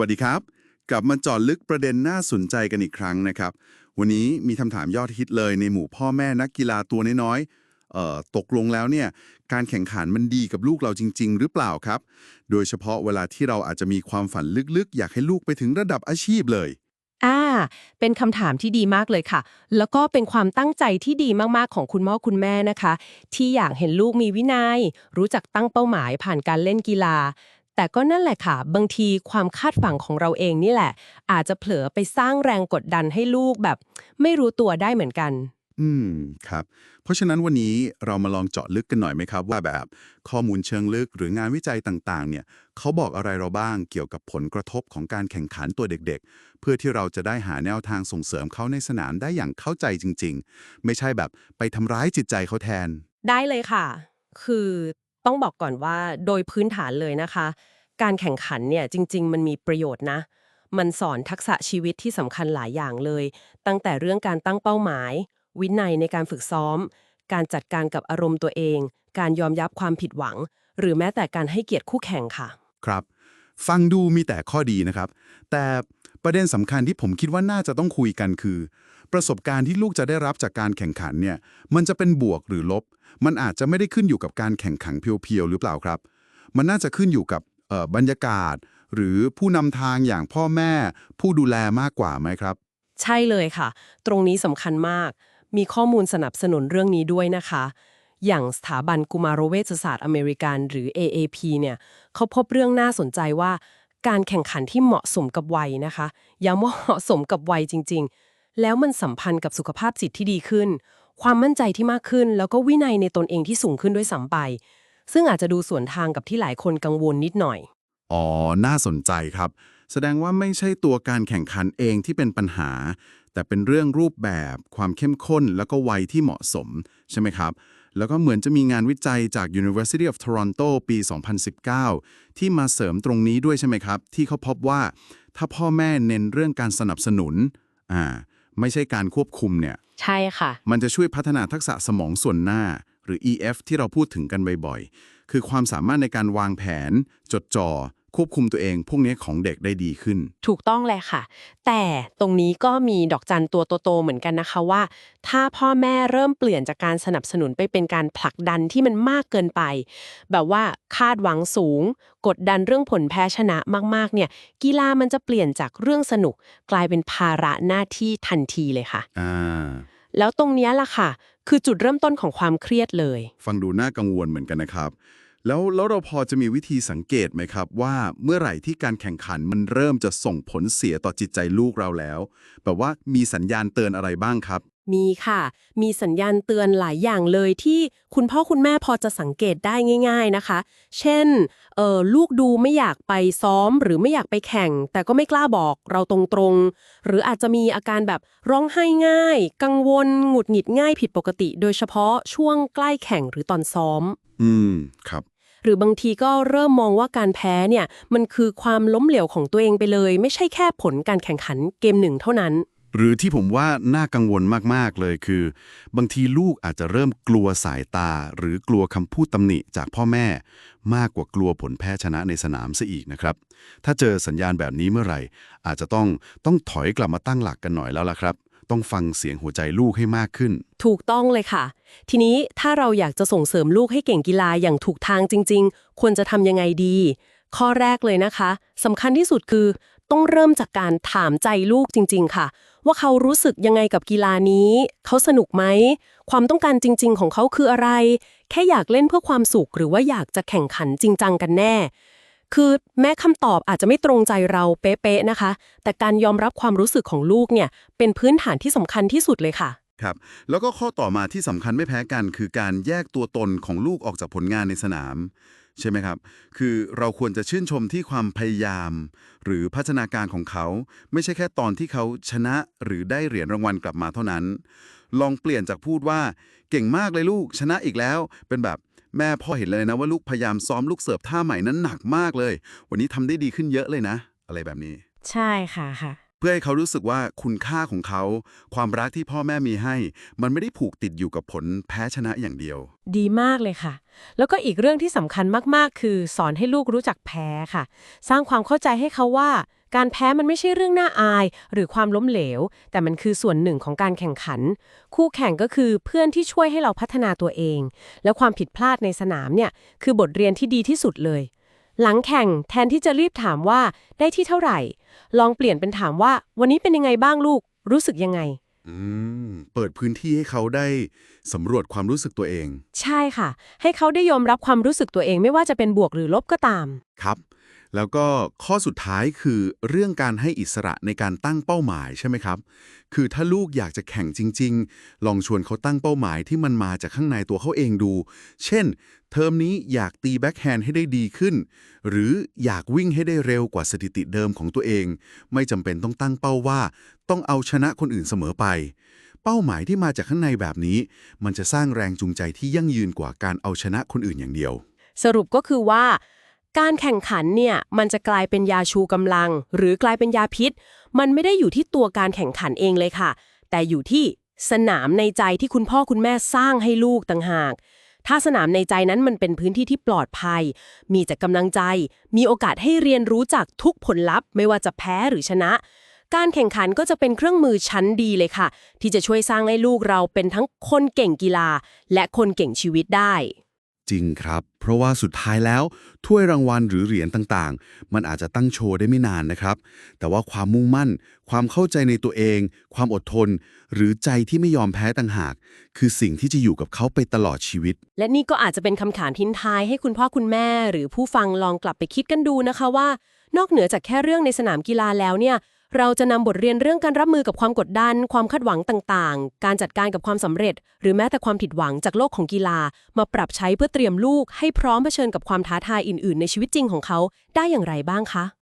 วัสดีครับ กลับมาจาะลึกประเด็นน่าสนใจกันอีกครั้งนะครับ วันนี้มีคำถามยอดฮิตเลยในหมู่พ่อแม่นักกีฬาตัวน้อยๆเอ่อตกลงแล้วเนี่ยการแข่งขันมันดีกับลูกเราจริง ๆ หรือเปล่าครับ โดยเฉพาะเวลาที่เราอาจจะมีความฝันลึกๆ อยากให้ลูกไปถึงระดับอาชีพเลยอ่าเป็นคำถามที่ดีมากเลยค่ะ แล้วก็เป็นความตั้งใจที่ดีมากๆของคุณพ่อคุณแม่นะคะ ที่อยากเห็นลูกมีวินัย รู้จักตั้งเป้าหมายผ่านการเล่นกีฬา แต่ก็นั่นแหละค่ะ บางทีความคาดหวังของเราเองนี่แหละ อาจจะเผลอไปสร้างแรงกดดันให้ลูกแบบ ไม่รู้ตัวได้เหมือนกัน อืมครับ เพราะฉะนั้นวันนี้เรามาลองเจาะลึกกันหน่อยไหมครับ ว่าแบบข้อมูลเชิงลึกหรืองานวิจัยต่างๆ เนี่ยเขาบอกอะไรเราบ้างเกี่ยวกับผลกระทบของการแข่งขันตัวเด็ก ๆ เพื่อที่เราจะได้หาแนวทางส่งเสริมเขาในสนามได้อย่างเข้าใจจริง ๆ ไม่ใช่แบบไปทำร้ายจิตใจเขาแทน ได้เลยค่ะ คือ ต้องบอกก่อนว่าโดยพื้นฐานเลยนะคะ การแข่งขันเนี่ยจริง ๆ มันมีประโยชน์นะ มันสอนทักษะชีวิตที่สำคัญหลายอย่างเลย ตั้งแต่เรื่องการตั้งเป้าหมาย วินัยในการฝึกซ้อม การจัดการกับอารมณ์ตัวเอง การยอมยับความผิดหวัง หรือแม้แต่การให้เกียรติคู่แข่งค่ะ ครับ ฟังดูมีแต่ข้อดีนะครับ แต่ประเด็นสำคัญที่ผมคิดว่าน่าจะต้องคุยกันคือ ประสบการณ์ที่ลูกจะได้รับจากการแข่งขันเนี่ยมันจะเป็นบวกหรือลบ มันอาจจะไม่ได้ขึ้นอยู่กับการแข่งขันเพียวๆหรือเปล่าครับ มันน่าจะขึ้นอยู่กับเอ่อบรรยากาศ หรือผู้นำทางอย่างพ่อแม่ ผู้ดูแลมากกว่าไหมครับ ใช่เลยค่ะ ตรงนี้สำคัญมาก มีข้อมูลสนับสนุนเรื่องนี้ด้วยนะคะอย่างสถาบันกุมารเวชศาสตร์อเมริกันหรือ AAP เนี่ยเขาพบเรื่องน่าสนใจว่า การแข่งขันที่เหมาะสมกับวัยนะคะย้ำว่าเหมาะสมกับวัยจริงๆ แล้วมันสัมพันธ์กับสุขภาพจิตที่ดีขึ้น ความมั่นใจที่มากขึ้น แล้วก็วินัยในตนเองที่สูงขึ้นด้วยซ้ำไป ซึ่งอาจจะดูสวนทางกับที่หลายคนกังวลนิดหน่อย อ๋อ น่าสนใจครับ แสดงว่าไม่ใช่ตัวการแข่งขันเองที่เป็นปัญหา แต่เป็นเรื่องรูปแบบ ความเข้มข้น แล้วก็วัยที่เหมาะสม ใช่ไหมครับแล้วก็เหมือนจะมีงานวิจัยจาก University of Toronto ปี 2019 ที่มาเสริมตรงนี้ด้วยใช่ไหมครับ ที่เขาพบว่าถ้าพ่อแม่เน้นเรื่องการสนับสนุนอ่า ไม่ใช่การควบคุมเนี่ยใช่ค่ะ มันจะช่วยพัฒนาทักษะสมองส่วนหน้า หรือ EF ที่เราพูดถึงกันบ่อยๆ คือความสามารถในการวางแผน จดจ่อ ควบคุมตัวเอง พวกนี้ของเด็กได้ดีขึ้น ถูกต้องเลยค่ะ แต่ตรงนี้ก็มีดอกจันตัวโตๆเหมือนกันนะคะว่า ถ้าพ่อแม่เริ่มเปลี่ยนจากการสนับสนุนไปเป็นการผลักดันที่มันมากเกินไป แบบว่าคาดหวังสูง กดดันเรื่องผลแพ้ชนะมากๆ เนี่ยกีฬามันจะเปลี่ยนจากเรื่องสนุก กลายเป็นภาระหน้าที่ทันทีเลยค่ะอ่าแล้วตรงเนี้ยล่ะค่ะ คือจุดเริ่มต้นของความเครียดเลย ฟังดูน่ากังวลเหมือนกันนะครับ แล้วแล้วเราพอจะมีวิธีสังเกตไหมครับ ว่าเมื่อไหร่ที่การแข่งขันมันเริ่มจะส่งผลเสียต่อจิตใจลูกเราแล้ว แบบว่ามีสัญญาณเตือนอะไรบ้างครับ มีค่ะ มีสัญญาณเตือนหลายอย่างเลยที่คุณพ่อคุณแม่พอจะสังเกตได้ง่าย ๆนะคะ เช่นเออลูกดูไม่อยากไปซ้อมหรือไม่อยากไปแข่ง แต่ก็ไม่กล้าบอกเราตรงๆ หรืออาจจะมีอาการแบบร้องไห้ง่าย กังวลหงุดหงิดง่ายผิดปกติ โดยเฉพาะช่วงใกล้แข่งหรือตอนซ้อม อืม ครับ หรือบางทีก็เริ่มมองว่าการแพ้เนี่ยมันคือความล้มเหลวของตัวเองไปเลย ไม่ใช่แค่ผลการแข่งขันเกมหนึ่งเท่านั้น หรือที่ผมว่าน่ากังวลมาก ๆ เลยคือ บางทีลูกอาจจะเริ่มกลัวสายตา หรือกลัวคำพูดตำหนิจากพ่อแม่ มากกว่ากลัวผลแพ้ชนะในสนามซะอีกนะครับ ถ้าเจอสัญญาณแบบนี้เมื่อไหร่ อาจจะต้องต้องถอยกลับมาตั้งหลักกันหน่อยแล้วล่ะครับ ต้องฟังเสียงหัวใจลูกให้มากขึ้น ถูกต้องเลยค่ะ ทีนี้ถ้าเราอยากจะส่งเสริมลูกให้เก่งกีฬาอย่างถูกทางจริง ๆ ควรจะทำยังไงดี ข้อแรกเลยนะคะสำคัญที่สุดคือ ต้องเริ่มจากการถามใจลูกจริง ๆ ค่ะ ว่าเขารู้สึกยังไงกับกีฬานี้ เขาสนุกไหม ความต้องการจริง ๆ ของเขาคืออะไร แค่อยากเล่นเพื่อความสุขหรือว่าอยากจะแข่งขันจริงจังกันแน่ คือแม้คำตอบอาจจะไม่ตรงใจเราเป๊ะๆนะคะ แต่การยอมรับความรู้สึกของลูกเนี่ยเป็นพื้นฐานที่สำคัญที่สุดเลยค่ะ ครับ แล้วก็ข้อต่อมาที่สำคัญไม่แพ้กัน คือการแยกตัวตนของลูกออกจากผลงานในสนาม ใช่ไหมครับ คือเราควรจะชื่นชมที่ความพยายาม หรือพัฒนาการของเขา ไม่ใช่แค่ตอนที่เขาชนะหรือได้เหรียญรางวัลกลับมาเท่านั้น ลองเปลี่ยนจากพูดว่า เก่งมากเลยลูกชนะอีกแล้ว เป็นแบบ แม่พ่อเห็นเลยนะว่าลูกพยายามซ้อมลูกเสิร์ฟท่าใหม่นั้นหนักมากเลย วันนี้ทำได้ดีขึ้นเยอะเลยนะ อะไรแบบนี้ ใช่ค่ะค่ะ เพื่อให้เขารู้สึกว่าคุณค่าของเขา ความรักที่พ่อแม่มีให้ มันไม่ได้ผูกติดอยู่กับผลแพ้ชนะอย่างเดียว ดีมากเลยค่ะ แล้วก็อีกเรื่องที่สำคัญมากๆ คือ สอนให้ลูกรู้จักแพ้ค่ะ สร้างความเข้าใจให้เขาว่า การแพ้มันไม่ใช่เรื่องน่าอาย หรือความล้มเหลว แต่มันคือส่วนหนึ่งของการแข่งขัน คู่แข่งก็คือเพื่อนที่ช่วยให้เราพัฒนาตัวเอง แล้วความผิดพลาดในสนามเนี่ยคือบทเรียนที่ดีที่สุดเลย หลังแข่งแทนที่จะรีบถามว่าได้ที่เท่าไหร่ ลองเปลี่ยนเป็นถามว่า วันนี้เป็นยังไงบ้างลูก รู้สึกยังไงอืมเปิดพื้นที่ให้เขาได้สำรวจความรู้สึกตัวเอง ใช่ค่ะ ให้เขาได้ยอมรับความรู้สึกตัวเองไม่ว่าจะเป็นบวกหรือลบก็ตาม ครับ แล้วก็ข้อสุดท้ายคือเรื่องการให้อิสระในการตั้งเป้าหมายใช่ไหมครับ คือถ้าลูกอยากจะแข่งจริง ๆ ลองชวนเขาตั้งเป้าหมายที่มันมาจากข้างในตัวเขาเองดู เช่น เทอมนี้อยากตีแบ็คแฮนด์ให้ได้ดีขึ้น หรืออยากวิ่งให้ได้เร็วกว่าสถิติเดิมของตัวเอง ไม่จำเป็นต้องตั้งเป้าว่า ต้องเอาชนะคนอื่นเสมอไป เป้าหมายที่มาจากข้างในแบบนี้ มันจะสร้างแรงจูงใจที่ยั่งยืนกว่าการเอาชนะคนอื่นอย่างเดียว สรุปก็คือว่า การแข่งขันเนี่ยมันจะกลายเป็นยาชูกำลัง หรือกลายเป็นยาพิษ มันไม่ได้อยู่ที่ตัวการแข่งขันเองเลยค่ะ แต่อยู่ที่สนามในใจที่คุณพ่อคุณแม่สร้างให้ลูกต่างหาก ถ้าสนามในใจนั้นมันเป็นพื้นที่ที่ปลอดภัย มีแต่กำลังใจ มีโอกาสให้เรียนรู้จากทุกผลลัพธ์ ไม่ว่าจะแพ้หรือชนะ การแข่งขันก็จะเป็นเครื่องมือชั้นดีเลยค่ะ ที่จะช่วยสร้างให้ลูกเราเป็นทั้งคนเก่งกีฬา และคนเก่งชีวิตได้ จริงครับ เพราะว่าสุดท้ายแล้ว ถ้วยรางวัลหรือเหรียญต่างๆ มันอาจจะตั้งโชว์ได้ไม่นานนะครับ แต่ว่าความมุ่งมั่น ความเข้าใจในตัวเอง ความอดทน หรือใจที่ไม่ยอมแพ้ต่างหาก คือสิ่งที่จะอยู่กับเขาไปตลอดชีวิต และนี่ก็อาจจะเป็นคำถามทิ้งท้ายให้คุณพ่อคุณแม่ หรือผู้ฟังลองกลับไปคิดกันดูนะคะว่า นอกเหนือจากแค่เรื่องในสนามกีฬาแล้วเนี่ย เราจะนำบทเรียนเรื่องการรับมือกับความกดดัน ความคาดหวังต่างๆ การจัดการกับความสำเร็จ หรือแม้แต่ความผิดหวังจากโลกของกีฬา มาปรับใช้เพื่อเตรียมลูกให้พร้อมเผชิญกับความท้าทายอื่น ๆ ในชีวิตจริงของเขาได้อย่างไรบ้างคะ